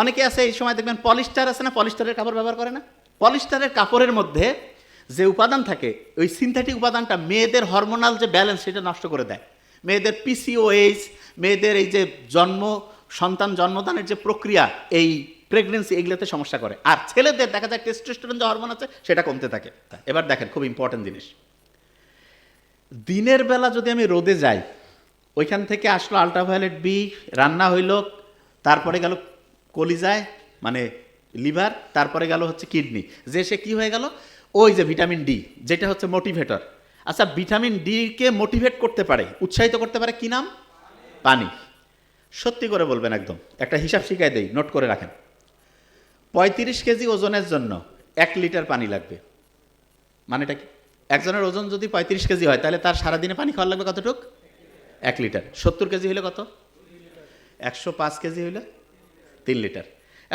অনেকে আছে, এই সময় দেখবেন পলিস্টার আছে না, পলিস্টারের কাপড় ব্যবহার করে না? পলিস্টারের কাপড়ের মধ্যে যে উপাদান থাকে, ওই সিনথেটিক উপাদানটা মেয়েদের হরমোনাল যে ব্যালেন্স সেটা নষ্ট করে দেয়। মেয়েদের পিসিওএইচ মেয়েদের এই যে জন্ম, সন্তান জন্মদানের যে প্রক্রিয়া, এই প্রেগনেন্সি এগুলোতে সমস্যা করে। আর ছেলেদের দেখা যায় টেস্টোস্টেরন যে হরমোন আছে, সেটা কমতে থাকে। এবার দেখেন, খুব ইম্পর্টেন্ট জিনিস। দিনের বেলা যদি আমি রোদে যাই, ওইখান থেকে আসলো আলট্রাভায়োলেট বি রান্না হইল, তারপরে গেল কলিজায় মানে লিভার, তারপরে গেল হচ্ছে কিডনি। যে সে কি হয়ে গেল? ওই যে ভিটামিন ডি, যেটা হচ্ছে মোটিভেটর আচ্ছা ভিটামিন ডিকে মোটিভেট করতে পারে, উৎসাহিত করতে পারে কি নাম? পানি। সত্যি করে বলবেন একদম। একটা হিসাব শিখাই দেই, নোট করে রাখেন। পঁয়ত্রিশ কেজি ওজনের জন্য এক লিটার পানি লাগবে। মানেটা কি? একজনের ওজন যদি পঁয়ত্রিশ কেজি হয়, তাহলে তার সারাদিনে পানি খাওয়া লাগবে কতটুক? এক লিটার। সত্তর কেজি হলে কত? একশো পাঁচ কেজি হলে তিন লিটার।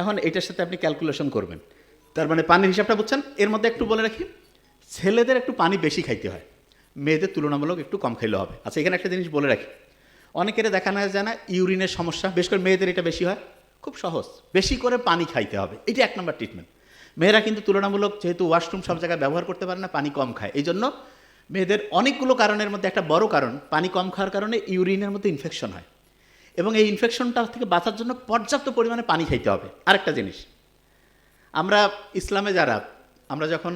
এখন এটার সাথে আপনি ক্যালকুলেশন করবেন। তার মানে পানির হিসাবটা বুঝছেন? এর মধ্যে একটু বলে রাখি, ছেলেদের একটু পানি বেশি খাইতে হয়, মেয়েদের তুলনামূলক একটু কম খাইলে হবে। আচ্ছা এখানে একটা জিনিস বলে রাখি, অনেকের দেখা না যায় না ইউরিনের সমস্যা বেশ করে মেয়েদের এটা বেশি হয়, খুব সহজ, বেশি করে পানি খাইতে হবে এটা এক নম্বর ট্রিটমেন্ট মেয়েরা কিন্তু তুলনামূলক যেহেতু ওয়াশরুম সব জায়গায় ব্যবহার করতে পারে না, পানি কম খায় এই জন্য মেয়েদের অনেকগুলো কারণের মধ্যে একটা বড় কারণ, পানি কম খাওয়ার কারণে ইউরিনের মধ্যে ইনফেকশন হয়। এবং এই ইনফেকশনটা থেকে বাঁচার জন্য পর্যাপ্ত পরিমাণে পানি খাইতে হবে। আরেকটা জিনিস, আমরা ইসলামে যারা, আমরা যখন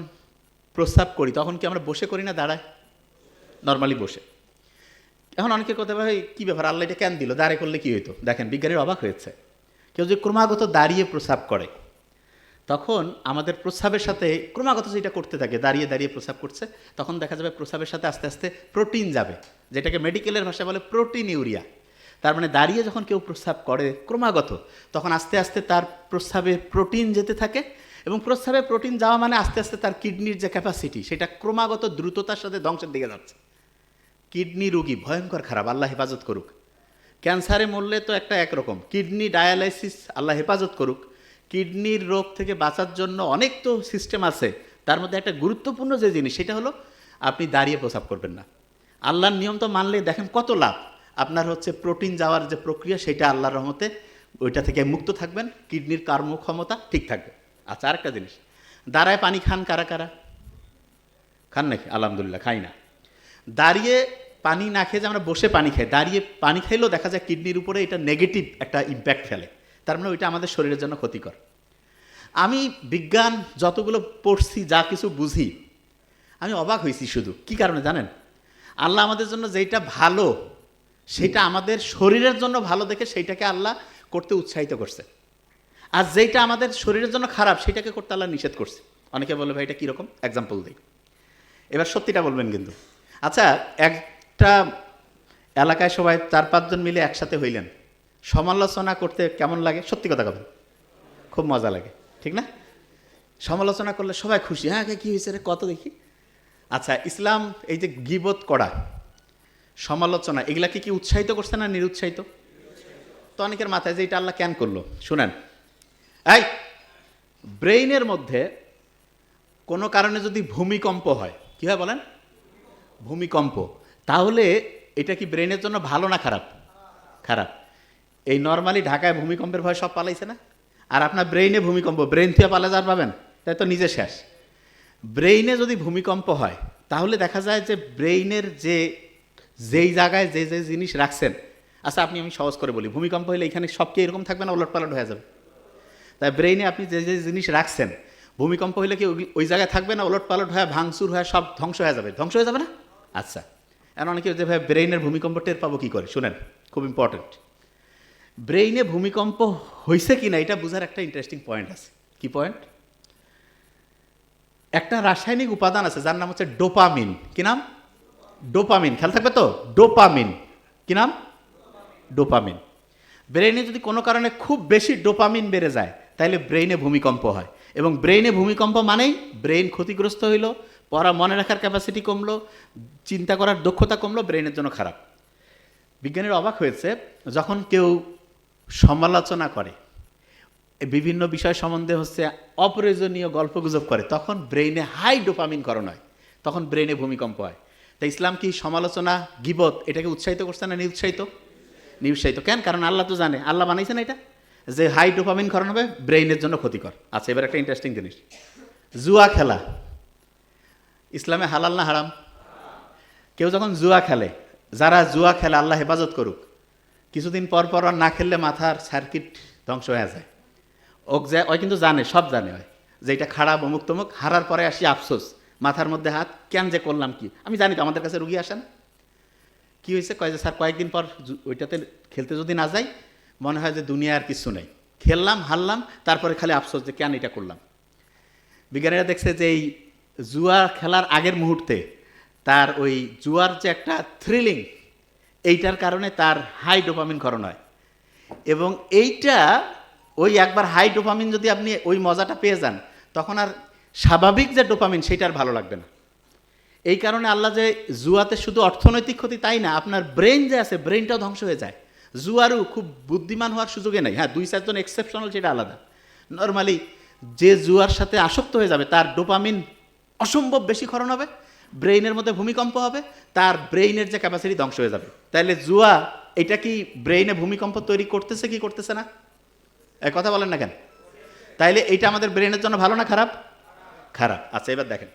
প্রস্রাব করি, তখন কি আমরা বসে করি না দাঁড়ায়? নর্মালি বসে। এখন অনেকে কথা ভাই, কী ব্যাপার? আল্লাহ এটা কেন দিল? দাঁড়িয়ে করলে কী হইতো? দেখেন, বিজ্ঞানীর অবাক হয়েছে। কেউ যে ক্রমাগত দাঁড়িয়ে প্রস্রাব করে, তখন আমাদের প্রস্রাবের সাথে ক্রমাগত যেটা করতে থাকে, দাঁড়িয়ে দাঁড়িয়ে প্রস্রাব করছে, তখন দেখা যাবে প্রস্রাবের সাথে আস্তে আস্তে প্রোটিন যাবে, যেটাকে মেডিকেলের ভাষায় বলে প্রোটিন ইউরিয়া তার মানে দাঁড়িয়ে যখন কেউ প্রস্রাব করে ক্রমাগত, তখন আস্তে আস্তে তার প্রস্রাবে প্রোটিন যেতে থাকে এবং প্রস্রাবে প্রোটিন যাওয়া মানে আস্তে আস্তে তার কিডনির যে ক্যাপাসিটি সেটা ক্রমাগত দ্রুততার সাথে ধ্বংসের দিকে যাচ্ছে। কিডনি রোগী ভয়ঙ্কর খারাপ, আল্লাহ হেফাজত করুক। ক্যান্সারে মরলে তো একটা একরকম, কিডনি ডায়ালাইসিস, আল্লাহ হেফাজত করুক। কিডনির রোগ থেকে বাঁচার জন্য অনেক তো সিস্টেম আছে, তার মধ্যে একটা গুরুত্বপূর্ণ যে জিনিস, সেটা হলো আপনি দাঁড়িয়ে প্রসাব করবেন না। আল্লাহর নিয়ম তো মানলে দেখেন কত লাভ। আপনার হচ্ছে প্রোটিন যাওয়ার যে প্রক্রিয়া, সেটা আল্লাহর রহমতে ওইটা থেকে মুক্ত থাকবেন। কিডনির কর্মক্ষমতা ঠিক থাকবে। আচ্ছা আরেকটা জিনিস। দাঁড়ায় পানি খান কারা কারা? খান নাকি? আলহামদুলিল্লাহ, খাই না। দাঁড়িয়ে পানি না খেয়ে যে আমরা বসে পানি খাই, দাঁড়িয়ে পানি খাইলেও দেখা যায় কিডনির উপরে এটা নেগেটিভ একটা ইম্প্যাক্ট ফেলে। তার মানে ওইটা আমাদের শরীরের জন্য ক্ষতিকর। আমি বিজ্ঞান যতগুলো পড়ছি, যা কিছু বুঝি, আমি অবাক হয়েছি শুধু। কি কারণে জানেন? আল্লাহ আমাদের জন্য যেটা ভালো সেটা আমাদের শরীরের জন্য ভালো দেখে সেইটাকে আল্লাহ করতে উৎসাহিত করছে। আর যেটা আমাদের শরীরের জন্য খারাপ, সেটাকে করতে আল্লাহ নিষেধ করছে। অনেকে বলে, ভাই, এটা কীরকম এক্সাম্পল দিই। এবার সত্যিটা বলবেন কিন্তু। আচ্ছা একটা এলাকায় সবাই চার পাঁচজন মিলে একসাথে হইলেন। সমালোচনা করতে কেমন লাগে? সত্যি কথা কথা খুব মজা লাগে, ঠিক না? সমালোচনা করলে সবাই খুশি হ্যাঁ কী হয়েছে রে? কত দেখি? আচ্ছা ইসলাম এই যে গিবত করা সমালোচনা এগুলাকে কি উৎসাহিত করছে না নিরুৎসাহিত? তো অনেকের মাথায় যে এটা আল্লাহ কেন করল? শুনেন। এই, ব্রেইনের মধ্যে কোনো কারণে যদি ভূমিকম্প হয়, কী হয় বলেন? ভূমিকম্প। তাহলে এটা কি ব্রেনের জন্য ভালো না খারাপ? খারাপ। এই নর্মালি ঢাকায় ভূমিকম্পের ভয় সব পালাইছে না? আর আপনার ব্রেইনে ভূমিকম্প ব্রেন থেকে পালা যার পাবেন, তাই তো নিজে শেষ। ব্রেইনে যদি ভূমিকম্প হয়, তাহলে দেখা যায় যে ব্রেইনের যে যেই জায়গায় যে যে জিনিস রাখছেন। আচ্ছা আপনি, আমি সহজ করে বলি। ভূমিকম্প হলে এখানে সব কি এরকম থাকবে না ওলট পালট হয়ে যাবে। তাই ব্রেইনে আপনি যে যে জিনিস রাখছেন, ভূমিকম্প হলে কি ওই- জায়গায় থাকবে না ওলট পালট হয়ে, ভাঙচুর হয়ে, সব ধ্বংস হয়ে যাবে? ধ্বংস হয়ে যাবে না? আচ্ছা। এখন অনেকে যে ভাই ব্রেইনের ভূমিকম্প টের পাবো কী করে? শুনেন, খুব ইম্পর্টেন্ট ব্রেইনে ভূমিকম্প হয়েছে কি না এটা বোঝার একটা ইন্টারেস্টিং পয়েন্ট আছে। কি পয়েন্ট একটা রাসায়নিক উপাদান আছে, যার নাম হচ্ছে ডোপামিন কি নাম? ডোপামিন, খেয়াল থাকবে তো? ডোপামিন। কি নাম? ডোপামিন। ব্রেইনে যদি কোনো কারণে খুব বেশি ডোপামিন বেড়ে যায় তাহলে ব্রেইনে ভূমিকম্প হয়। এবং ব্রেইনে ভূমিকম্প মানেই ব্রেইন ক্ষতিগ্রস্ত হইল, পড়া মনে রাখার ক্যাপাসিটি কমলো, চিন্তা করার দক্ষতা কমলো ব্রেইনের জন্য খারাপ। বিজ্ঞানীর অবাক হয়েছে, যখন কেউ সমালোচনা করে বিভিন্ন বিষয় সম্বন্ধে হচ্ছে অপ্রয়োজনীয় গল্পগুজব করে, তখন ব্রেইনে হাই ডোপামিন করণ হয়, তখন ব্রেইনে ভূমিকম্প হয়। তাই ইসলাম কি সমালোচনা, গিবত, এটাকে উৎসাহিত করছে না নিরুৎসাহিত? নিরুৎসাহিত কেন? কারণ আল্লাহ তো জানে। আল্লাহ বানাইছে না এটা? যে হাই ডোপামিন ক্ষরণ হবে, ব্রেইনের জন্য ক্ষতিকর। আচ্ছা এবার একটা ইন্টারেস্টিং জিনিস। জুয়া খেলা। ইসলামে হালাল না হারাম? কেউ যখন জুয়া খেলে, যারা জুয়া খেলে আল্লাহ হেফাজত করুক, কিছুদিন পর পর না খেললে মাথার সার্কিট ধ্বংস হয়ে যায়। ওক যায় ওই কিন্তু জানে, সব জানে ওই। যে এটা খারাপ অমুক তমুক হারার পরে আসি আফসোস। মাথার মধ্যে হাত, কেন যে করলাম কি? আমি জানি তো, আমাদের কাছে রুগী আসেন কি হয়েছে? কয় যে, স্যার, কয়েকদিন পর ওইটাতে খেলতে যদি না যাই, মনে হয় যে দুনিয়া আর কিছু নেই। খেললাম, হারলাম, তারপরে খালি আফসোস যে কেন এটা করলাম। বিজ্ঞানীরা দেখছে যে এই জুয়া খেলার আগের মুহূর্তে তার ওই জুয়ার যে একটা থ্রিলিং এইটার কারণে তার হাই ডোপামিন ক্ষরণ হয়। এবং এইটা, ওই একবার হাই ডোপামিন যদি আপনি ওই মজাটা পেয়ে যান, তখন আর স্বাভাবিক যে ডোপামিন সেটা আর ভালো লাগবে না। এই কারণে আল্লাহ যে জুয়াতে শুধু অর্থনৈতিক ক্ষতি তাই না, আপনার ব্রেন যে আছে ব্রেনটাও ধ্বংস হয়ে যায়। জুয়ারও খুব বুদ্ধিমান হওয়ার সুযোগে নেই। হ্যাঁ দুই চারজন এক্সেপশনাল সেটা আলাদা। নর্মালি যে জুয়ার সাথে আসক্ত হয়ে যাবে, তার ডোপামিন অসম্ভব বেশি ক্ষরণ হবে, ব্রেইনের মধ্যে ভূমিকম্প হবে, তার ব্রেইনের যে ক্যাপাসিটি ধ্বংস হয়ে যাবে। তাইলে জুয়া, এটা কি ব্রেইনে ভূমিকম্প তৈরি করতেছে কি করতেছে না? কথা বলেন না কেন? তাইলে এটা আমাদের ব্রেনের জন্য ভালো না খারাপ? খারাপ। আচ্ছা এবার দেখেন।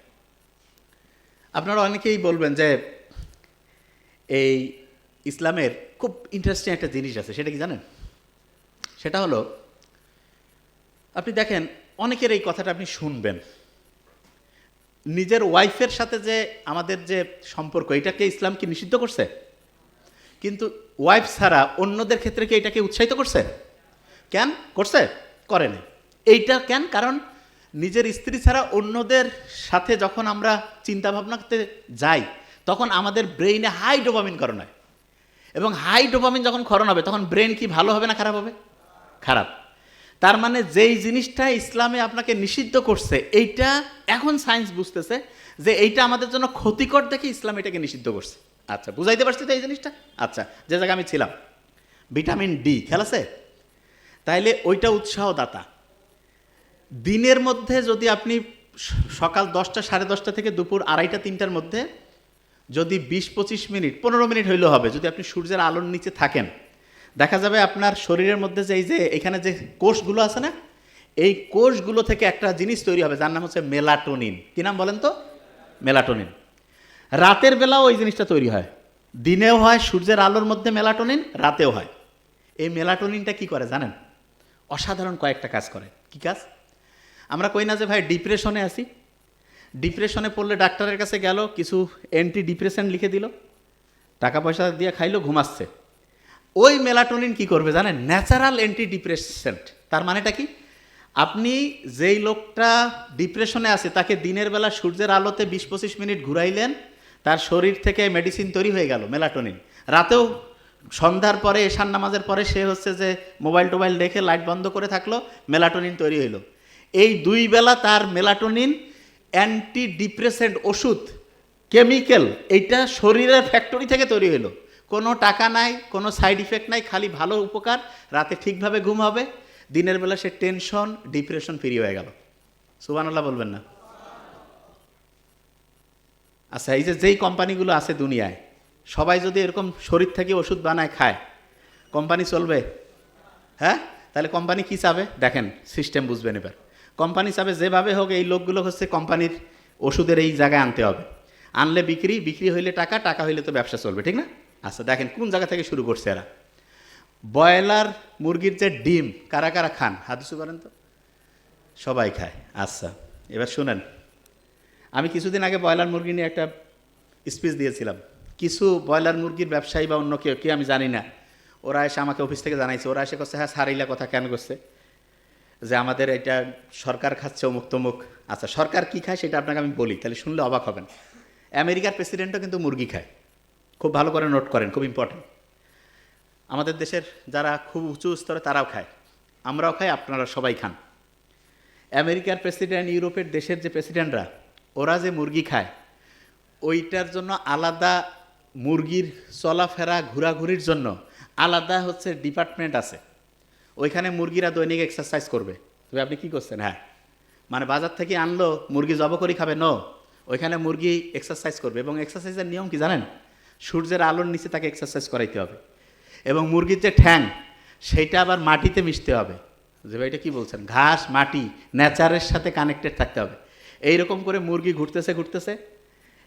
আপনারা অনেকেই বলবেন যে এই ইসলামের খুব ইন্টারেস্টিং একটা জিনিস আছে, সেটা কি জানেন? সেটা হলো, আপনি দেখেন, অনেকের এই কথাটা আপনি শুনবেন। নিজের ওয়াইফের সাথে যে আমাদের যে সম্পর্ক এটাকে ইসলাম কি নিষিদ্ধ করছে? কিন্তু ওয়াইফ ছাড়া অন্যদের ক্ষেত্রে কি এটাকে উৎসাহিত করছে? কেন? করছে? করেনি এইটা কেন? কারণ নিজের স্ত্রী ছাড়া অন্যদের সাথে যখন আমরা চিন্তা ভাবনা করতে যাই, তখন আমাদের ব্রেইনে হাই ডোপামিন করণ হয়। এবং হাই ডোপামিন যখন ক্ষরণ হবে, তখন ব্রেন কি ভালো হবে না খারাপ হবে? খারাপ। তার মানে যেই জিনিসটা ইসলামে আপনাকে নিষিদ্ধ করছে, এইটা এখন সায়েন্স বুঝতেছে যে এইটা আমাদের জন্য ক্ষতিকর দেখে ইসলাম এটাকে নিষিদ্ধ করছে। আচ্ছা বুঝাইতে পারছি তো এই জিনিসটা? আচ্ছা যে জায়গায় আমি ছিলাম। ভিটামিন ডি খেলাছে তাইলে ওইটা উৎসাহদাতা। দিনের মধ্যে যদি আপনি সকাল দশটা, সাড়ে দশটা থেকে দুপুর আড়াইটা, তিনটার মধ্যে যদি বিশ, পঁচিশ মিনিট, পনেরো মিনিট হইলেও হবে, যদি আপনি সূর্যের আলোর নিচে থাকেন, দেখা যাবে আপনার শরীরের মধ্যে যে এই যে এখানে যে কোষগুলো আছে না, এই কোষগুলো থেকে একটা জিনিস তৈরি হবে, যার নাম হচ্ছে মেলাটোনিন। কি নাম বলেন তো? মেলাটোনিন। রাতের বেলাও ওই জিনিসটা তৈরি হয়। দিনেও হয়, সূর্যের আলোর মধ্যে মেলাটোনিন, রাতেও হয়। এই মেলাটোনিনটা কি করে জানেন? অসাধারণ কয়েকটা কাজ করে। কি কাজ? আমরা কই না যে ভাই ডিপ্রেশনে আছি। ডিপ্রেশনে পড়লে ডাক্তারের কাছে গেল, কিছু অ্যান্টি ডিপ্রেশন লিখে দিল। টাকা পয়সা দিয়ে খাইলো ঘুমাচ্ছে ওই মেলাটোনিন কি করবে জানেন? ন্যাচারাল অ্যান্টি ডিপ্রেশেন্ট তার মানেটা কি? আপনি যেই লোকটা ডিপ্রেশনে আছে, তাকে দিনের বেলা সূর্যের আলোতে বিশ পঁচিশ মিনিট ঘুরাইলেন, তার শরীর থেকে মেডিসিন তৈরি হয়ে গেল মেলাটোনিন রাতেও সন্ধ্যার পরে এশান নামাজের পরে সে হচ্ছে যে মোবাইল টোবাইল দেখে লাইট বন্ধ করে থাকল মেলাটোনিন তৈরি হইল। এই দুই বেলা তার মেলাটোনিন অ্যান্টি ডিপ্রেসেন্ট ওষুধ, কেমিক্যাল, এইটা শরীরের ফ্যাক্টরি থেকে তৈরি হলো কোনো টাকা নাই, কোনো সাইড ইফেক্ট নাই, খালি ভালো উপকার, রাতে ঠিকভাবে ঘুম হবে, দিনের বেলা সে টেনশন ডিপ্রেশন ফ্রি হয়ে গেল। সুবানাল্লাহ বলবেন না। আচ্ছা এই যে যেই কোম্পানিগুলো আছে দুনিয়ায়, সবাই যদি এরকম শরীর থেকে ওষুধ বানায় খায়, কোম্পানি চলবে? হ্যাঁ? তাহলে কোম্পানি কী চাবে? দেখেন সিস্টেম বুঝবেন এবার। কোম্পানি চাবে যেভাবে হোক, এই লোকগুলো হচ্ছে কোম্পানির ওষুধের এই জায়গায় আনতে হবে। আনলে বিক্রি বিক্রি হইলে টাকা টাকা হইলে তো ব্যবসা চলবে, ঠিক না? আচ্ছা দেখেন কোন জায়গা থেকে শুরু করছে এরা? ব্রয়লার, মুরগির যে ডিম, কারা কারা খান? উঁচু করেন তো? সবাই খায়। আচ্ছা এবার শুনেন। আমি কিছুদিন আগে ব্রয়লার মুরগি নিয়ে একটা স্পিচ দিয়েছিলাম। কিছু ব্রয়লার মুরগির ব্যবসায়ী বা অন্য কেউ, কে আমি জানি না, ওরা এসে আমাকে অফিস থেকে জানাইছে। ওরা এসে করছে হ্যাঁ সারিলা কথা কেন করছে? যে আমাদের এটা সরকার খাচ্ছে অমুক তমুক। আচ্ছা সরকার কি খায় সেটা আপনাকে আমি বলি, তাহলে শুনলে অবাক হবেন। আমেরিকার প্রেসিডেন্টও কিন্তু মুরগি খায়। খুব ভালো করে নোট করেন, খুব ইম্পর্টেন্ট আমাদের দেশের যারা খুব উঁচু স্তরে তারাও খায়। আমরাও খাই, আপনারা সবাই খান। আমেরিকার প্রেসিডেন্ট, ইউরোপের দেশের যে প্রেসিডেন্টরা, ওরা যে মুরগি খায়, ওইটার জন্য আলাদা মুরগির চলাফেরা, ঘোরাঘুরির জন্য আলাদা হচ্ছে ডিপার্টমেন্ট আছে। ওইখানে মুরগিরা দৈনিক এক্সারসাইজ করবে। তবে আপনি কি করছেন? হ্যাঁ। মানে বাজার থেকে আনলো, মুরগি জব করে খাবে? ন ওইখানে মুরগি এক্সারসাইজ করবে এবং এক্সারসাইজের নিয়ম কি জানেন? সূর্যের আলোর নিচে তাকে এক্সারসাইজ করাইতে হবে। এবং মুরগির যে ঠ্যাং, সেইটা আবার মাটিতে মিশতে হবে। যে ভাই এটা কী বলছেন? ঘাস, মাটি, নেচারের সাথে কানেক্টেড থাকতে হবে। এইরকম করে মুরগি ঘুরতেছে ঘুরতেছে।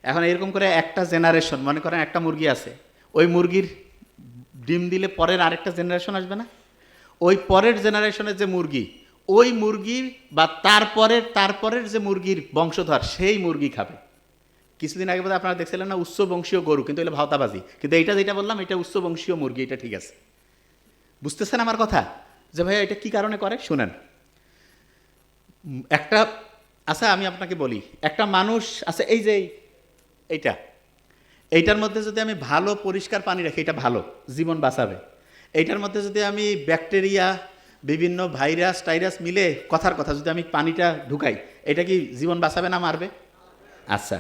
এখন এরকম করে একটা জেনারেশন মনে করেন একটা মুরগি আছে। ওই মুরগির ডিম দিলে পরের আরেকটা জেনারেশন আসবে না? ওই পরের জেনারেশনের যে মুরগি, ওই মুরগি বা তারপরের তারপরের যে মুরগির বংশধর, সেই মুরগি খাবে। কিছুদিন আগে বোধহয় আপনারা দেখছিলেন না, উচ্চ বংশীয় গরু, কিন্তু এগুলো ভাওতাবাজি। কিন্তু এইটা যেটা বললাম, এটা উচ্চ বংশীয় মুরগি, এটা ঠিক আছে। বুঝতেছেন আমার কথা? যে ভাইয়া, এটা কি কারণে করে? শুনেন। একটা আচ্ছা আমি আপনাকে বলি, একটা মানুষ আছে এই যে এইটা। এইটার মধ্যে যদি আমি ভালো, পরিষ্কার পানি রাখি, এটা ভালো, জীবন বাঁচাবে। এইটার মধ্যে যদি আমি ব্যাকটেরিয়া, বিভিন্ন ভাইরাস, টাইরাস মিলে কথার কথা, যদি আমি পানিটা ঢুকাই, এটা কি জীবন বাঁচাবে না মারবে? আচ্ছা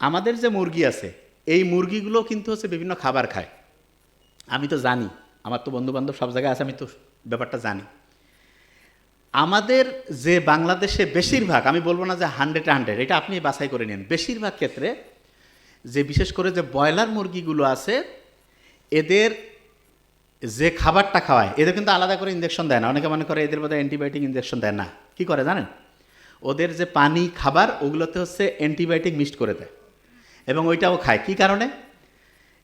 আমাদের যে মুরগি আছে, এই মুরগিগুলো কিন্তু হচ্ছে বিভিন্ন খাবার খায়। আমি তো জানি, আমার তো বন্ধু বান্ধব সব জায়গায় আছে, আমি তো ব্যাপারটা জানি। আমাদের যে বাংলাদেশে বেশিরভাগ, আমি বলব না যে হান্ড্রেড হান্ড্রেড, এটা আপনি বাছাই করে নিন, বেশিরভাগ ক্ষেত্রে যে বিশেষ করে যে ব্রয়লার মুরগিগুলো আছে, এদের যে খাবারটা খাওয়ায়, এদের কিন্তু আলাদা করে ইঞ্জেকশন দেয় না। অনেকে মনে করে এদের বোধহয় অ্যান্টিবায়োটিক ইঞ্জেকশন দেয় না। কি করে জানেন? ওদের যে পানি, খাবার, ওগুলোতে হচ্ছে অ্যান্টিবায়োটিক মিক্সড করে দেয়। এবং ওইটাও খায়। কি কারণে?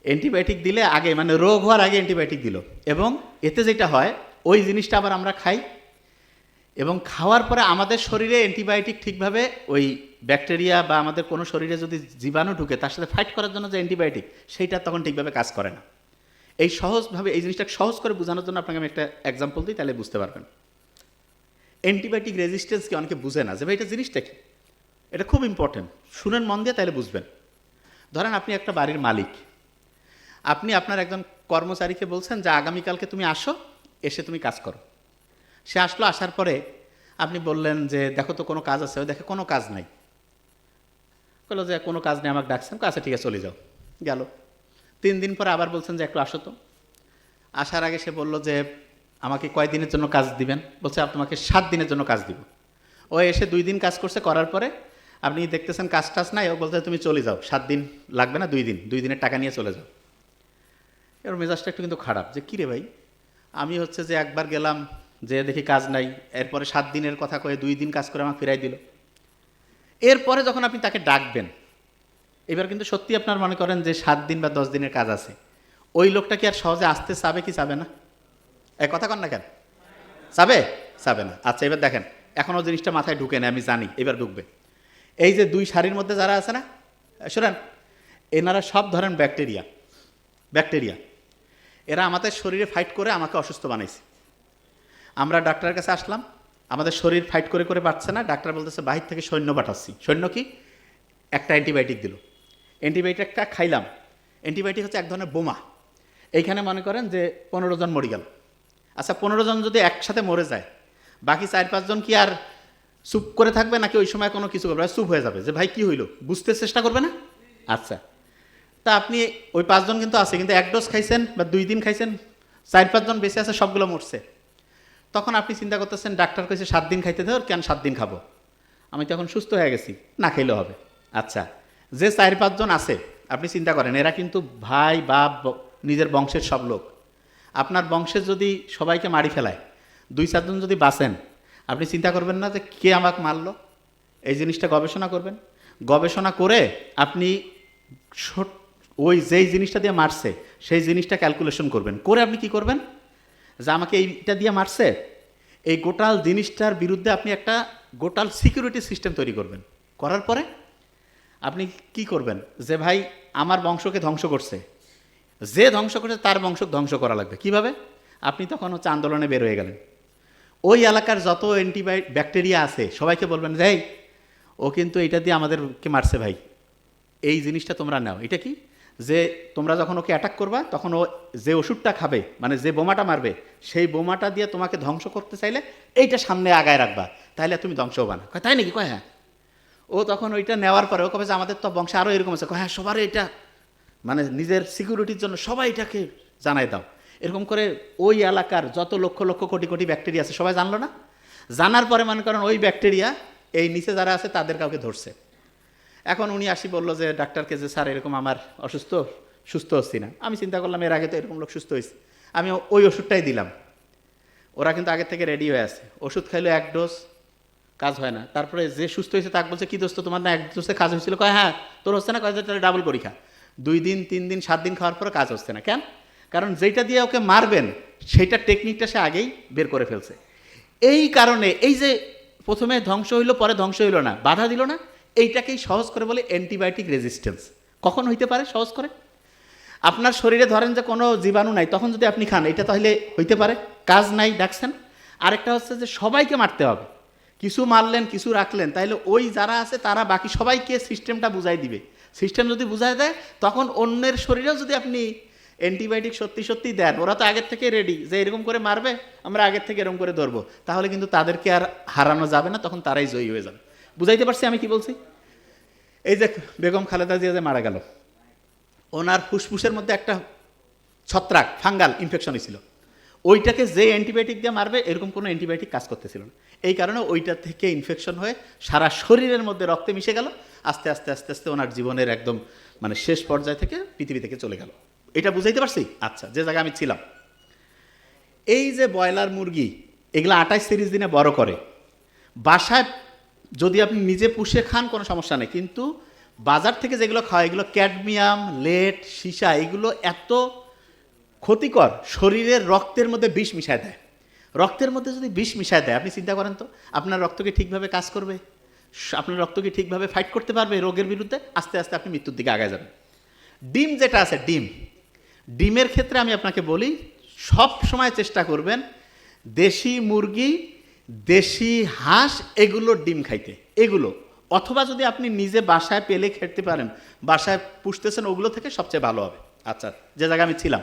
অ্যান্টিবায়োটিক দিলে আগে মানে রোগ হওয়ার আগে অ্যান্টিবায়োটিক দিল। এবং এতে যেটা হয়, ওই জিনিসটা আবার আমরা খাই। এবং খাওয়ার পরে আমাদের শরীরে অ্যান্টিবায়োটিক ঠিকভাবে ওই ব্যাকটেরিয়া বা আমাদের কোনো শরীরে যদি জীবাণু ঢুকে, তার সাথে ফাইট করার জন্য যে অ্যান্টিবায়োটিক সেইটা তখন ঠিকভাবে কাজ করে না। এই সহজভাবে, এই জিনিসটা সহজ করে বোঝানোর জন্য আপনাকে আমি একটা এক্সাম্পল দিই, তাহলে বুঝতে পারবেন। অ্যান্টিবায়োটিক রেজিস্ট্যান্সকে অনেকে বুঝে না, যে ভাই এটা জিনিসটা কি? এটা খুব ইম্পর্টেন্ট শুনেন মন দিয়ে, তাহলে বুঝবেন। ধরেন আপনি একটা বাড়ির মালিক। আপনি আপনার একজন কর্মচারীকে বলছেন যে, আগামীকালকে তুমি আসো, এসে তুমি কাজ করো। সে আসলো, আসার পরে আপনি বললেন যে, দেখো তো কোনো কাজ আছে। ও দেখে কোনো কাজ নাই। বলল যে, কোনো কাজ নেই, আমাকে ডাকছেন। আচ্ছা ঠিক আছে, চলে যাও। গেল। তিন দিন পরে আবার বলছেন যে একটু আসো তো। আসার আগে সে বলল যে, আমাকে কয় দিনের জন্য কাজ দিবেন? বলছে আপ- তোমাকে সাত দিনের জন্য কাজ দিব। ও এসে দুই দিন কাজ করছে, করার পরে আপনি দেখতেছেন কাজ টাজ নাই, ও বলছে, তুমি চলে যাও, সাত দিন লাগবে না, দুই দিন, দুই দিনের টাকা নিয়ে চলে যাও। এর মেজাজটা একটু কিন্তু খারাপ, যে কিরে ভাই? আমি হচ্ছে যে একবার গেলাম, যে দেখি কাজ নাই, এরপরে সাত দিনের কথা কয়ে দুই দিন কাজ করে আমাকে ফিরাই দিল। এরপরে যখন আপনি তাকে ডাকবেন এবার কিন্তু সত্যি আপনার মনে করেন যে সাত দিন বা দশ দিনের কাজ আছে। ওই লোকটা কি আর সহজে আসতে চাবে কি চাবে না? এই কথা কন না কেন? চাবে? চাবে না। আচ্ছা এবার দেখেন, এখনও জিনিসটা মাথায় ঢুকে না আমি জানি, এবার ঢুকবে। এই যে দুই শাড়ির মধ্যে যারা আছে না শোনেন, এনারা সব ধরেন ব্যাকটেরিয়া ব্যাকটেরিয়া। এরা আমাদের শরীরে ফাইট করে আমাকে অসুস্থ বানাইছে। আমরা ডাক্তারের কাছে আসলাম, আমাদের শরীর ফাইট করে করে পারছে না, ডাক্তার বলতেছে, বাহির থেকে সৈন্য পাঠাচ্ছি। সৈন্য কি? একটা অ্যান্টিবায়োটিক দিল। অ্যান্টিবায়োটিকটা খাইলাম। অ্যান্টিবায়োটিক হচ্ছে এক ধরনের বোমা। এইখানে মনে করেন যে পনেরো জন মরে গেল। আচ্ছা পনেরো জন যদি একসাথে মরে যায়, বাকি চার পাঁচজন কি আর চুপ করে থাকবে নাকি ওই সময় কোনো কিছু করবে? চুপ হয়ে যাবে যে, ভাই, কি হইল? বুঝতে চেষ্টা করবে না? আচ্ছা। তা আপনি ওই পাঁচজন কিন্তু আছে, কিন্তু এক ডোজ খাইছেন বা দুই দিন খাইছেন, চার পাঁচজন বেঁচে আছে, সবগুলো মরছে। তখন আপনি চিন্তা করতেছেন, ডাক্তার কইছে সাত দিন খাইতে ধর কেন সাত দিন খাব? আমি তখন সুস্থ হয়ে গেছি, না খাইলেও হবে। আচ্ছা। যে চার পাঁচজন আছে, আপনি চিন্তা করেন, এরা কিন্তু ভাই, বাপ নিজের বংশের সব লোক। আপনার বংশের যদি সবাইকে মারি ফেলায়, দুই, চারজন যদি বাঁচেন, আপনি চিন্তা করবেন না যে কে আমাকে মারলো? এই জিনিসটা গবেষণা করবেন। গবেষণা করে আপনি ওই যেই জিনিসটা দিয়ে মারছে, সেই জিনিসটা ক্যালকুলেশন করবেন। করে আপনি কি করবেন? যে আমাকে এইটা দিয়ে মারছে। এই গোটাল জিনিসটার বিরুদ্ধে আপনি একটা গোটাল সিকিউরিটি সিস্টেম তৈরি করবেন। করার পরে আপনি কি করবেন? যে ভাই আমার বংশকে ধ্বংস করছে। যে ধ্বংস করছে তার বংশ ধ্বংস করা লাগবে। কীভাবে? আপনি তখন হচ্ছে আন্দোলনে বের হয়ে গেলেন। ওই এলাকার যত অ্যান্টিবায়ো ব্যাকটেরিয়া আছে সবাইকে বলবেন যে "এই, ও কিন্তু এটা দিয়ে আমাদেরকে মারছে ভাই। এই জিনিসটা তোমরা নাও। এটা কি? যে তোমরা যখন ওকে অ্যাটাক করবা তখন ও যে ওষুধটা খাবে মানে যে বোমাটা মারবে সেই বোমাটা দিয়ে তোমাকে ধ্বংস করতে চাইলে এইটা সামনে আগায় রাখবা। তাহলে তুমি ধ্বংস হবা না তাই নাকি? কয় হ্যাঁ। ও তখন ওইটা নেওয়ার পরে ও কবে যে আমাদের তো বংশে আরও এরকম আছে হ্যাঁ সবার এটা মানে নিজের সিকিউরিটির জন্য সবাই এটাকে জানাই দাও। এরকম করে ওই এলাকার যত লক্ষ লক্ষ কোটি কোটি ব্যাকটেরিয়া আছে, সবাই জানলো না? জানার পরে মনে করেন ওই ব্যাকটেরিয়া এই নিচে যারা আছে তাদের কাউকে ধরছে। এখন উনি আসি বলল যে, ডাক্তারকে যে, স্যার, এরকম আমার অসুস্থ, সুস্থ হচ্ছি না। আমি চিন্তা করলাম, এর আগে তো এরকম লোক সুস্থ হয়েছে আমি ওই ওষুধটাই দিলাম। ওরা কিন্তু আগে থেকে রেডি হয়ে আছে। ওষুধ খাইলো এক ডোজ কাজ হয় না। তারপরে যে সুস্থ হয়েছে তাকে বলছে, কি দোস্ত তোমার না এক ডোজে কাজ হয়েছিল? কয় হ্যাঁ তোর হচ্ছে না? কয় তাহলে ডাবল পরীক্ষা। দুই দিন, তিন দিন, সাত দিন খাওয়ার পরে কাজ হচ্ছে না। কেন? কারণ যেটা দিয়ে ওকে মারবেন, সেইটা টেকনিকটা সে আগেই বের করে ফেলছে। এই কারণে এই যে প্রথমে ধ্বংস হইল, পরে ধ্বংস হইল না, বাধা দিল না, এইটাকেই সহজ করে বলে অ্যান্টিবায়োটিক রেজিস্ট্যান্স কখন হইতে পারে সহজ করে? আপনার শরীরে ধরেন যে কোনো জীবাণু নাই, তখন যদি আপনি খান, এটা তাহলে হইতে পারে। কাজ নাই ডাকছেন আরেকটা হচ্ছে যে সবাইকে মারতে হবে। কিছু মারলেন, কিছু রাখলেন তাহলে ওই যারা আছে তারা বাকি সবাইকে সিস্টেমটা বুঝাই দিবে। সিস্টেম যদি বুঝাই দেয়, তখন অন্যের শরীরেও যদি আপনি অ্যান্টিবায়োটিক সত্যি সত্যি দেন, ওরা তো আগের থেকে রেডি যে এরকম করে মারবে, আমরা আগের থেকে এরকম করে ধরবো। তাহলে কিন্তু তাদেরকে আর হারানো যাবে না, তখন তারাই জয়ী হয়ে যাবে। বুঝাইতে পারছি আমি কি বলছি? এই যে বেগম খালেদা জিয়া যে মারা গেল, ওনার ফুসফুসের মধ্যে একটা ছত্রাক, ফাঙ্গাল ইনফেকশন হয়েছিল। ওইটাকে যে অ্যান্টিবায়োটিক দিয়ে মারবে, এরকম কোনো অ্যান্টিবায়োটিক কাজ করতেছিল না। এই কারণে ওইটা থেকে ইনফেকশন হয়ে সারা শরীরের মধ্যে রক্তে মিশে গেল, আস্তে আস্তে আস্তে আস্তে ওনার জীবনের একদম মানে শেষ পর্যায় থেকে পৃথিবী থেকে চলে গেল। এটা বুঝাইতে পারছি? আচ্ছা যে জায়গায় আমি ছিলাম। এই যে ব্রয়লার মুরগি, এগুলো আঠাশ তিরিশ দিনে বড় করে। বাসায় যদি আপনি নিজে পুষে খান, কোনো সমস্যা নেই। কিন্তু বাজার থেকে যেগুলো খাওয়া এগুলো ক্যাডমিয়াম, লেট, সীসা, এগুলো এত ক্ষতিকর, শরীরের রক্তের মধ্যে বিষ মিশায় দেয়। রক্তের মধ্যে যদি বিষ মিশায় দেয়, আপনি চিন্তা করেন তো, আপনার রক্তকে ঠিকভাবে কাজ করবে? আপনার রক্তকে ঠিকভাবে ফাইট করতে পারবে রোগের বিরুদ্ধে? আস্তে আস্তে আপনি মৃত্যুর দিকে আগে যাবেন। ডিম যেটা আছে, ডিম। ডিমের ক্ষেত্রে আমি আপনাকে বলি, সব সময় চেষ্টা করবেন দেশি মুরগি, দেশি হাঁস এগুলোর ডিম খাইতে। এগুলো। অথবা যদি আপনি নিজে বাসায় পেলে খেতে পারেন, বাসায় পুষতেছেন, ওগুলো থেকে সবচেয়ে ভালো হবে। আচ্ছা যে জায়গায় আমি ছিলাম।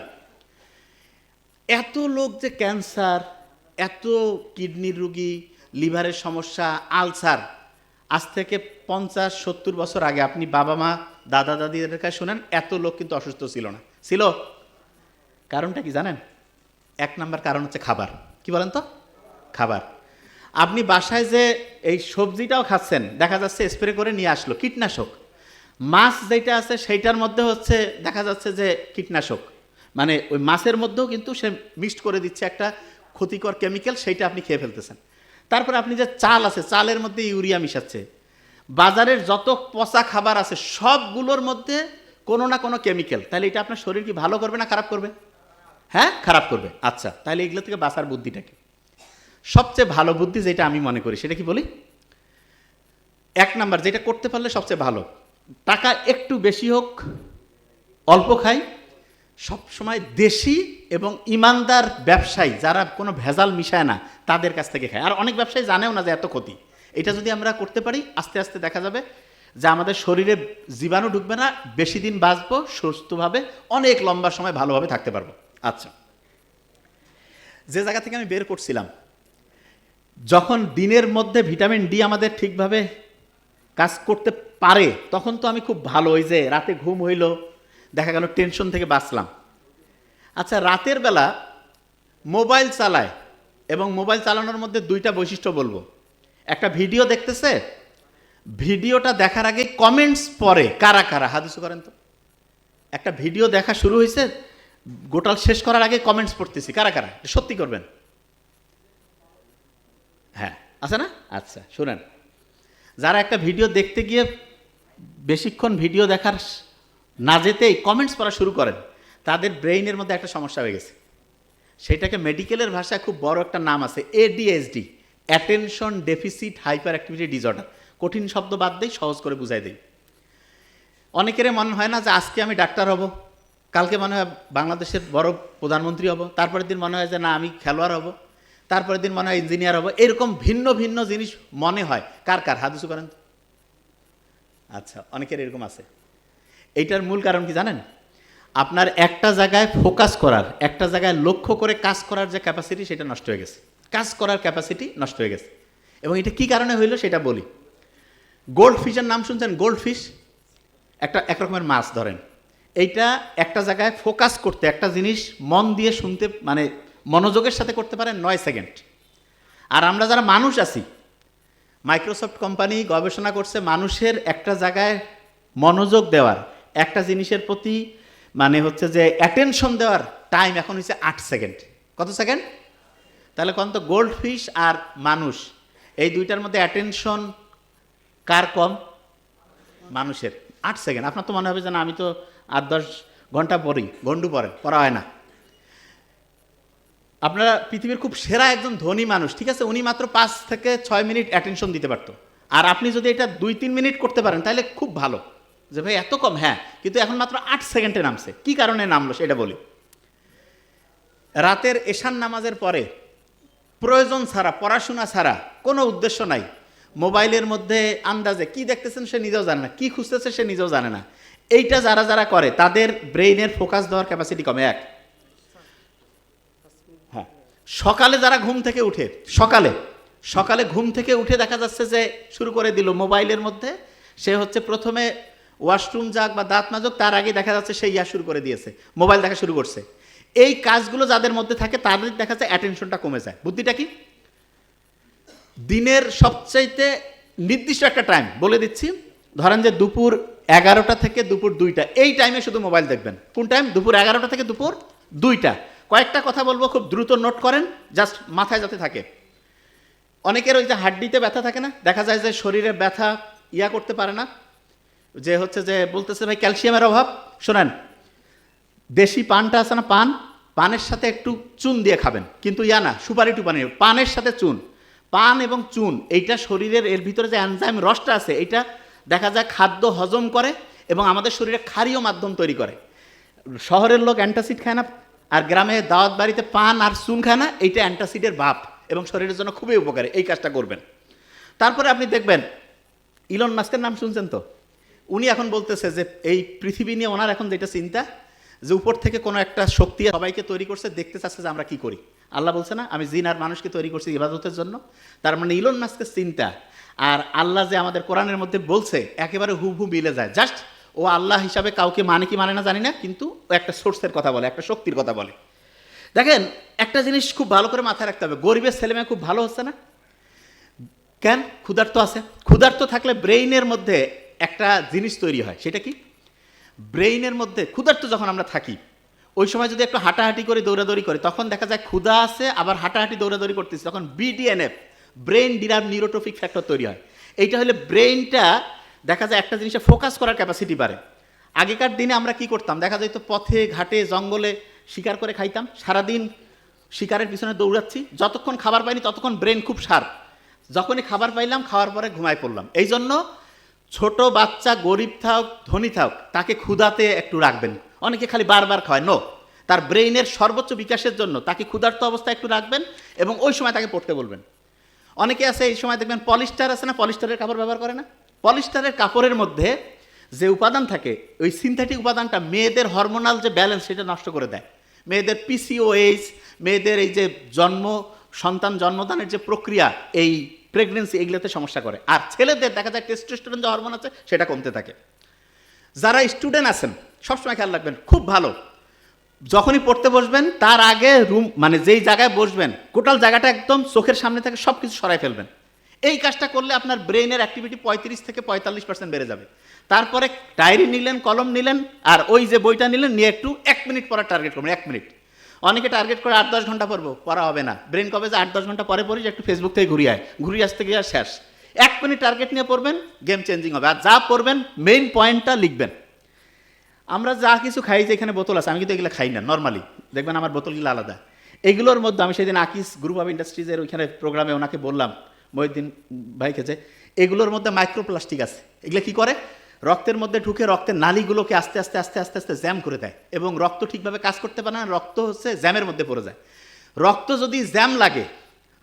এত লোক যে ক্যান্সার এত কিডনির রুগী, লিভারের সমস্যা, আলসার। আজ থেকে পঞ্চাশ, সত্তর বছর আগে আপনি বাবা মা, দাদা দাদিদের কাছে শোনেন, এত লোক কিন্তু অসুস্থ ছিল না। ছিল। কারণটা কি জানেন? এক নাম্বার কারণ হচ্ছে খাবার। কি বলেন তো? খাবার। আপনি বাসায় যে এই সবজিটাও খাচ্ছেন, দেখা যাচ্ছে স্প্রে করে নিয়ে আসলো, কীটনাশক। মাছ যেটা আছে সেইটার মধ্যে হচ্ছে, দেখা যাচ্ছে যে কীটনাশক। মানে ওই মাছের মধ্যেও কিন্তু সে মিক্সড করে দিচ্ছে একটা ক্ষতিকর কেমিক্যাল সেইটা আপনি খেয়ে ফেলতেছেন। তারপরে আপনি যে চাল আছে, চালের মধ্যে ইউরিয়া মিশাচ্ছে। বাজারের যত পচা খাবার আছে, সবগুলোর মধ্যে কোনো না কোনো কেমিক্যাল। তাহলে এটা আপনার শরীর কি ভালো করবে না খারাপ করবে? হ্যাঁ? খারাপ করবে। আচ্ছা তাহলে এগুলো থেকে বাঁচার বুদ্ধিটা কি? সবচেয়ে ভালো বুদ্ধি যেটা আমি মনে করি, সেটা কি বলি? এক নাম্বার, যেটা করতে পারলে সবচেয়ে ভালো। টাকা একটু বেশি হোক, অল্প খাই সব সময় দেশি এবং ইমানদার ব্যবসায়ী, যারা কোনো ভেজাল মিশায় না, তাদের কাছ থেকে খায়। আর অনেক ব্যবসায়ী জানেও না যে এত ক্ষতি। এটা যদি আমরা করতে পারি, আস্তে আস্তে দেখা যাবে যে আমাদের শরীরে জীবাণু ঢুকবে না, বেশি দিন বাঁচবো, সুস্থভাবে, অনেক লম্বা সময় ভালোভাবে থাকতে পারব। আচ্ছা। যে জায়গা থেকে আমি বের করছিলাম, যখন দিনের মধ্যে ভিটামিন ডি আমাদের ঠিকভাবে কাজ করতে পারে, তখন তো আমি খুব ভালো, ওই যে রাতে ঘুম হইল দেখা গেল টেনশন থেকে বাঁচলাম। আচ্ছা রাতের বেলা মোবাইল চালায় এবং মোবাইল চালানোর মধ্যে দুইটা বৈশিষ্ট্য বলব। একটা ভিডিও দেখতেছে, ভিডিওটা দেখার আগে কমেন্টস পরে কারা কারা হাদিসু করেন তো। একটা ভিডিও দেখা শুরু হয়েছে, গোটাল শেষ করার আগে কমেন্টস পড়তেছি, কারা কারা সত্যি করবেন? হ্যাঁ আছে না? আচ্ছা শুনেন। যারা একটা ভিডিও দেখতে গিয়ে বেশিক্ষণ ভিডিও দেখার না যেতেই কমেন্টস পড়া শুরু করেন। তাদের ব্রেইনের মধ্যে একটা সমস্যা হয়ে গেছে। সেটাকে মেডিকেলের ভাষায় খুব বড় একটা নাম আছে ADHD attention deficit hyperactivity disorder কঠিন শব্দ বাদ দেই, সহজ করে বুঝাই দেই। অনেকের মনে হয় না যে আজকে আমি ডাক্তার হব, কালকে মনে হয় বাংলাদেশের বড় প্রধানমন্ত্রী হব, তারপরের দিন মনে হয় যে না, আমি খেলোয়াড় হব, তারপরের দিন মনে হয় ইঞ্জিনিয়ার হব। এরকম ভিন্ন ভিন্ন জিনিস মনে হয়। কার কার? হাদিসু করেন আচ্ছা অনেকের এরকম আছে। এইটার মূল কারণ কি জানেন? আপনার একটা জায়গায় ফোকাস করার, একটা জায়গায় লক্ষ্য করে কাজ করার যে ক্যাপাসিটি সেটা নষ্ট হয়ে গেছে। কাজ করার ক্যাপাসিটি নষ্ট হয়ে গেছে। এবং এটা কি কারণে হইল সেটা বলি। গোল্ড ফিশের নাম শুনছেন? গোল্ড ফিশ একটা একরকমের মাছ ধরেন। এইটা একটা জায়গায় ফোকাস করতে, একটা জিনিস মন দিয়ে শুনতে মানে মনোযোগের সাথে করতে পারে নয় সেকেন্ড। আর আমরা যারা মানুষ আছি মাইক্রোসফট কোম্পানি গবেষণা করছে মানুষের একটা জায়গায় মনোযোগ দেওয়ার একটা জিনিসের প্রতি মানে হচ্ছে যে অ্যাটেনশন দেওয়ার টাইম এখন হচ্ছে আট সেকেন্ড কত সেকেন্ড তাহলে কোন তো গোল্ড ফিশ আর মানুষ, এই দুইটার মধ্যে অ্যাটেনশন কার কম? মানুষের। আট সেকেন্ড আপনার তো মনে হবে যে না, আমি তো আট দশ ঘণ্টা পড়ি, গন্ডু পড়েন, পড়া হয় না। আপনারা পৃথিবীর খুব সেরা একজন ধনী মানুষ, ঠিক আছে? উনি মাত্র পাঁচ থেকে ছয় মিনিট অ্যাটেনশন দিতে পারতো। আর আপনি যদি এটা দুই তিন মিনিট করতে পারেন, তাহলে খুব ভালো। যে ভাই, এত কম? হ্যাঁ কিন্তু এখন মাত্র আট সেকেন্ডে নামছে। কি কারণে নামলো সেটা বলি। রাতের এশান নামাজের পরে প্রয়োজন ছাড়া, পড়াশোনা ছাড়া কোনো উদ্দেশ্য নাই। মোবাইলের মধ্যে আন্দাজে কি দেখতেছেন সে নিজেও জানে না, কি খুঁজতেছে সে নিজেও জানে না। এইটা যারা যারা করে, তাদের ব্রেইনের ফোকাস দেওয়ার ক্যাপাসিটি কমে এক। হ্যাঁ সকালে যারা ঘুম থেকে উঠে, সকালে সকালে ঘুম থেকে উঠে দেখা যাচ্ছে যে শুরু করে দিল মোবাইলের মধ্যে। সে হচ্ছে প্রথমে ওয়াশরুম যাক বা দাঁত মাজক, তার আগে দেখা যাচ্ছে সে ইয়া শুরু করে দিয়েছে, মোবাইল দেখা শুরু করছে। এই কাজগুলো যাদের মধ্যে থাকে, তাদের দেখা যাচ্ছে অ্যাটেনশনটা কমে যায়। বুদ্ধিটা কি? দিনের সবচাইতে নির্দিষ্ট একটা টাইম বলে দিচ্ছি, ধরেন যে দুপুর এগারোটা থেকে দুপুর দুইটা, এই টাইমে শুধু মোবাইল দেখবেন। কোন টাইম দুপুর এগারোটা থেকে দুপুর দুইটা। কয়েকটা কথা বলব, খুব দ্রুত নোট করেন জাস্ট মাথায় যাতে থাকে। অনেকের ওই যে হাড্ডিতে ব্যথা থাকে না? দেখা যায় যে শরীরে ব্যথা ইয়া করতে পারে না। যে হচ্ছে যে বলতেছে, ভাই, ক্যালসিয়ামের অভাব, শোনেন, দেশি পানটা আছে না পান? পানের সাথে একটু চুন দিয়ে খাবেন, কিন্তু ইয়া না সুপারি টুপানি পানের সাথে চুন, পান এবং চুন, এইটা শরীরের, এর ভিতরে যে অ্যানজাইম রসটা আছে, এইটা দেখা যায় খাদ্য হজম করে এবং আমাদের শরীরে ক্ষারীয় মাধ্যম তৈরি করে। শহরের লোক অ্যান্টাসিড খায় না আর গ্রামে দাওয়াত বাড়িতে পান আর চুন খায় না, এইটা অ্যান্টাসিডের ভাব এবং শরীরের জন্য খুবই উপকারী, এই কাজটা করবেন। তারপরে আপনি দেখবেন, ইলন মাস্কের নাম শুনছেন তো? উনি এখন বলতেছে যে এই পৃথিবী নিয়ে ওনার এখন যেটা চিন্তা, যে উপর থেকে কোনো একটা শক্তি সবাইকে তৈরি করছে, দেখতে চাচ্ছে যে আমরা কি করি। আল্লাহ বলছে না, আমি জিন আর মানুষকে তৈরি করছি ইবাদতের জন্য। তার মানে ইলন মাস্কের চিন্তা। আর আল্লাহ যে আমাদের কোরআনের মধ্যে বলছে, একেবারে হু হু মিলে যায়। জাস্ট ও আল্লাহ হিসাবে কাউকে মানে কি মানে না জানি না, কিন্তু ও একটা সোর্সের কথা বলে, একটা শক্তির কথা বলে। দেখেন, একটা জিনিস খুব ভালো করে মাথায় রাখতে হবে, গরিবের ছেলেমেয়ে খুব ভালো হচ্ছে না? কেন? ক্ষুধার্ত আছে। ক্ষুধার্ত থাকলে ব্রেইনের মধ্যে একটা জিনিস তৈরি হয়, সেটা কি? ব্রেইনের মধ্যে ক্ষুধার্ত যখন আমরা থাকি, ওই সময় যদি একটু হাঁটাহাঁটি করে, দৌড়াদৌড়ি করি, তখন দেখা যায় ক্ষুধা আছে, আবার হাঁটাহাঁটি, দৌড়াদৌড়ি করতেছে। তখন BDNF brain derived neurotrophic factor তৈরি হয়। এইটা হলে ব্রেইনটা দেখা যায় একটা জিনিসে ফোকাস করার ক্যাপাসিটি বাড়ে। আগেকার দিনে আমরা কি করতাম? দেখা যায় তো পথে, ঘাটে, জঙ্গলে শিকার করে খাইতাম। সারাদিন শিকারের পিছনে দৌড়াচ্ছি। যতক্ষণ খাবার পাইনি, ততক্ষণ ব্রেন খুব শার্প যখনই খাবার পাইলাম, খাওয়ার পরে ঘুমায় পড়লাম। এই জন্য ছোট বাচ্চা গরিব থাক, ধনী থাক, তাকে ক্ষুধাতে একটু রাখবেন। অনেকে খালি বারবার খাওয়ায় নো তার ব্রেইনের সর্বোচ্চ বিকাশের জন্য তাকে ক্ষুধার্ত অবস্থায় একটু রাখবেন এবং ওই সময় তাকে পড়তে বলবেন। অনেকে আছে, এই সময় দেখবেন পলিস্টার আছে না, পলিস্টারের কাপড় ব্যবহার করে না? পলিস্টারের কাপড়ের মধ্যে যে উপাদান থাকে, ওই সিনথেটিক উপাদানটা মেয়েদের হরমোনাল যে ব্যালেন্স সেটা নষ্ট করে দেয়। মেয়েদের পিসিওএইচ মেয়েদের এই যে জন্ম, সন্তান জন্মদানের যে প্রক্রিয়া, এই প্রেগনেন্সি এগুলোতে সমস্যা করে। আর ছেলেদের দেখা যায় টেস্টোস্টেরন যে হরমোন আছে, সেটা কমতে থাকে। যারা স্টুডেন্ট আছেন, সবসময় খেয়াল রাখবেন, খুব ভালো। যখনই পড়তে বসবেন, তার আগে রুম মানে যেই জায়গায় বসবেন টোটাল জায়গাটা একদম চোখের সামনে থেকে সব কিছু সরাই ফেলবেন। এই কাজটা করলে আপনার ব্রেনের অ্যাক্টিভিটি পঁয়ত্রিশ থেকে পঁয়তাল্লিশ পার্সেন্ট বেড়ে যাবে। তারপরে ডায়েরি নিলেন, কলম নিলেন, আর ওই যে বইটা নিলেন, নিয়ে একটু এক মিনিট পড়ার টার্গেট করবেন, এক মিনিট অনেকে টার্গেট করে আট দশ ঘণ্টা পড়ব পড়া হবে না। ব্রেন কবে যে আট দশ ঘণ্টা পরে পড়ি যে একটু ফেসবুক থেকে ঘুরিয়ে আয়। ঘুরিয়ে আসতে গিয়ে আর শেষ। এক মিনিট টার্গেট নিয়ে পড়বেন গেম চেঞ্জিং হবে। আর যা পড়বেন মেইন পয়েন্টটা লিখবেন। আমরা যা কিছু খাই যে এখানে বোতল আছে, আমি কিন্তু এগুলো খাই না নর্মালি দেখবেন আমার বোতলগুলো আলাদা। এগুলোর মধ্যে আমি সেদিন আকিস গ্রুপ অফ ইন্ডাস্ট্রিজের ওইখানে প্রোগ্রামে ওনাকে বললাম, মহিউদ্দিন ভাইকে যে, এগুলোর মধ্যে মাইক্রোপ্লাস্টিক আছে। এগুলো কি করে? রক্তের মধ্যে ঢুকে রক্তের নালীগুলোকে আস্তে আস্তে আস্তে আস্তে আস্তে জ্যাম করে দেয় এবং রক্ত ঠিকভাবে কাজ করতে পারে না, রক্ত হচ্ছে জ্যামের মধ্যে পড়ে যায়। রক্ত যদি জ্যাম লাগে,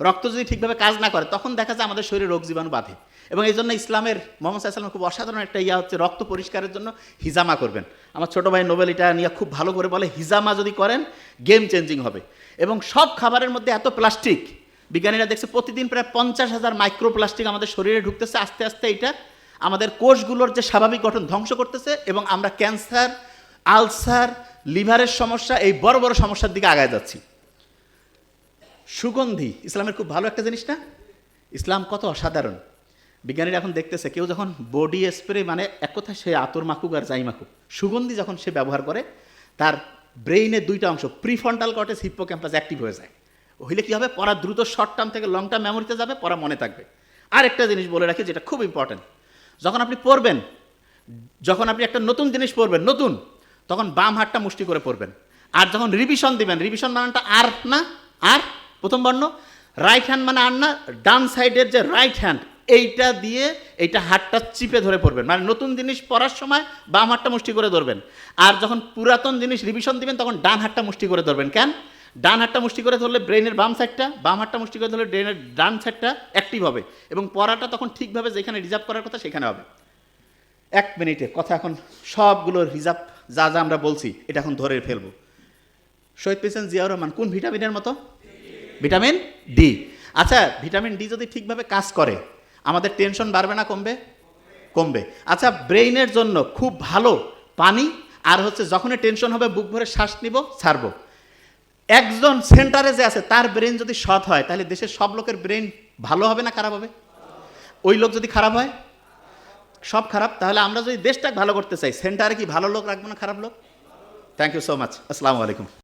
রক্ত যদি ঠিকভাবে কাজ না করে, তখন দেখা যায় আমাদের শরীরে রোগ জীবাণু বাঁধে। এবং এই জন্য ইসলামের মোহাম্মদ সাল্লামের খুব অসাধারণ একটা ইয়া হচ্ছে রক্ত পরিষ্কারের জন্য হিজামা করবেন। আমার ছোটো ভাই নোবেল এটা নিয়ে খুব ভালো করে বলে, হিজামা যদি করেন গেম চেঞ্জিং হবে। এবং সব খাবারের মধ্যে এত প্লাস্টিক বিজ্ঞানীরা দেখছে প্রতিদিন প্রায় পঞ্চাশ হাজার মাইক্রোপ্লাস্টিক আমাদের শরীরে ঢুকতেছে, আস্তে আস্তে এটা আমাদের কোষগুলোর যে স্বাভাবিক গঠন ধ্বংস করতেছে এবং আমরা ক্যান্সার, আলসার, লিভারের সমস্যা, এই বড় বড় সমস্যার দিকে আগায় যাচ্ছি। সুগন্ধি, ইসলামের খুব ভালো একটা জিনিস না? ইসলাম কত অসাধারণ। বিজ্ঞানীরা এখন দেখতেছে, কেউ যখন বডি স্প্রে মানে এক কথায় সে আতর মাখুক আর যাই মাখুক, সুগন্ধি যখন সে ব্যবহার করে, তার ব্রেইনের দুইটা অংশ prefrontal prefrontal cortex hippocampus active হয়ে যায়। হইলে কী হবে? পড়া দ্রুত শর্ট টার্ম থেকে লং টার্ম মেমোরিতে যাবে, পড়া মনে থাকবে। আর একটা জিনিস বলে রাখি যেটা খুব ইম্পর্টেন্ট যখন আপনি পড়বেন, যখন আপনি একটা নতুন জিনিস পড়বেন, নতুন, তখন বাম হাতটা মুষ্টি করে পড়বেন। আর যখন রিভিশন দিবেন রিভিশন মানেটা আর না, আর? প্রথম বর্ণ রাইট হ্যান্ড মানে আর না, ডান সাইডের যে রাইট হ্যান্ড এইটা দিয়ে এইটা হাতটা চিপে ধরে পড়বেন। মানে নতুন জিনিস পড়ার সময় বাম হাতটা মুষ্টি করে ধরবেন। আর যখন পুরাতন জিনিস রিভিশন দিবেন, তখন ডান হাতটা মুষ্টি করে ধরবেন। কেন? ডান হাতটা মুষ্টি করে ধরলে ব্রেনের বাম সাইডটা বাম হাতটা মুষ্টি করে ধরলে ব্রেনের ডান সাইডটা অ্যাক্টিভ হবে এবং পড়াটা তখন ঠিকভাবে যেখানে রিজার্ভ করার কথা সেখানে হবে। এক মিনিটে, কথা এখন সবগুলো রিজার্ভ যা যা আমরা বলছি, এটা এখন ধরে ফেলব। শহীদ পেয়েছেন জিয়াউর রহমান কোন ভিটামিনের মতো? ভিটামিন ডি আচ্ছা ভিটামিন ডি যদি ঠিকভাবে কাজ করে, আমাদের টেনশন বাড়বে না, কমবে? কমবে। আচ্ছা ব্রেইনের জন্য খুব ভালো পানি, আর হচ্ছে যখনই টেনশন হবে, বুক ভরে শ্বাস নিব, ছাড়বো। একজন সেন্টারে যে আছে, তার ব্রেন যদি সৎ হয়, তাহলে দেশের সব লোকের ব্রেন ভালো হবে না খারাপ হবে? ওই লোক যদি খারাপ হয়, সব খারাপ, তাহলে আমরা যদি দেশটাকে ভালো করতে চাই, সেন্টারে কি ভালো লোক রাখব না খারাপ লোক? থ্যাংক ইউ সো মাচ আসসালামু আলাইকুম।